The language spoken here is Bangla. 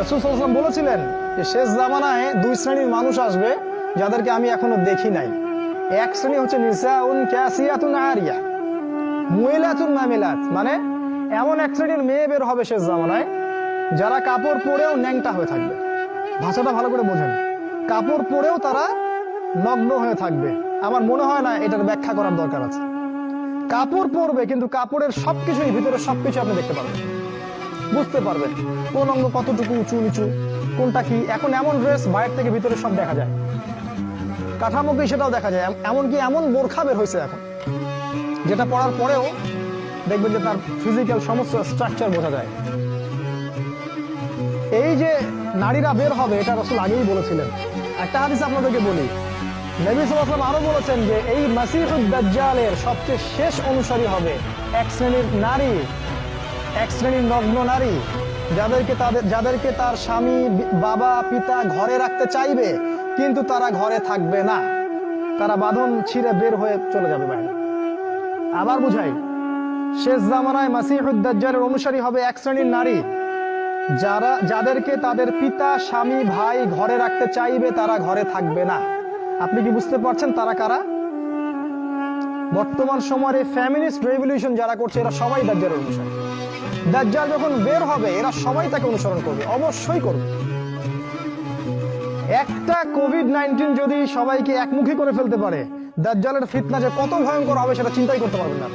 রসুল সাল্লাম বলেছিলেন যে শেষ জামানায় দুই শ্রেণির মানুষ আসবে যাদেরকে আমি এখনও দেখি নাই। এক শ্রেণি হচ্ছে মানে এমন এক শ্রেণির মেয়ে বের হবে শেষ জামানায় যারা কাপড় পরেও ন্যাংটা হয়ে থাকবে। ভাষাটা ভালো করে বোঝেন। কাপড় পরেও তারা নগ্ন হয়ে থাকবে। আমার মনে হয় না এটার ব্যাখ্যা করার দরকার আছে। কাপড় পরবে কিন্তু কাপড়ের সবকিছুই ভিতরে সবকিছু আপনি দেখতে পারবেন বুঝতে পারবেন কোন অঙ্গ কতটুকু উঁচু নিচু, কোনটা কি? এখন এমন ড্রেস বাইরে থেকে ভিতরে সব দেখা যায়। কাঠামোকে সেটাও দেখা যায়। এম- এমনকি এমন বোরখা বের হয়েছে এখন? যেটা পড়ার পরেও দেখবেন যে তার ফিজিক্যাল সমস্ত স্ট্রাকচার বোঝা যায়। এই যে নারীরা বের হবে, এটা রসুল আগেই বলেছিলেন। একটা হাদিস আপনাদেরকে বলি। নবী সাল্লাল্লাহু আরও বলেছেন যে, এই মাসিহুদ দাজ্জালের সবচেয়ে শেষ অনুসারী হবে এক শ্রেণির নারী। এক শ্রেণির নগ্ন নারী যাদেরকে তাদের যাদেরকে তার স্বামী, বাবা, পিতা ঘরে রাখতে চাইবে, কিন্তু তারা ঘরে থাকবে না। তারা বাঁধন ছিঁড়ে বের হয়ে চলে যাবে বাইরে। আবার বুঝাই, শেষ জামানায় মাসিহুদ দাজ্জালের অনুসারী হবে এক শ্রেণির নারী। যারা যাদেরকে তাদের পিতা, স্বামী, ভাই ঘরে রাখতে চাইবে, তারা ঘরে থাকবে না। আপনি কি বুঝতে পারছেন তারা কারা? বর্তমান সময়ে ফ্যামিলিস্ট রেভলিউশন যারা করছে, এরা সবাই দাজ্জালের অনুসরণ দাজ্জাল যখন বের হবে, এরা সবাই তাকে অনুসরণ করবে, অবশ্যই করবে একটা কোভিড নাইন্টিন যদি সবাইকে একমুখী করে ফেলতে পারে, দাজ্জালের ফিতনা যে কত ভয়ঙ্কর হবে সেটা চিন্তাই করতে পারবেন না।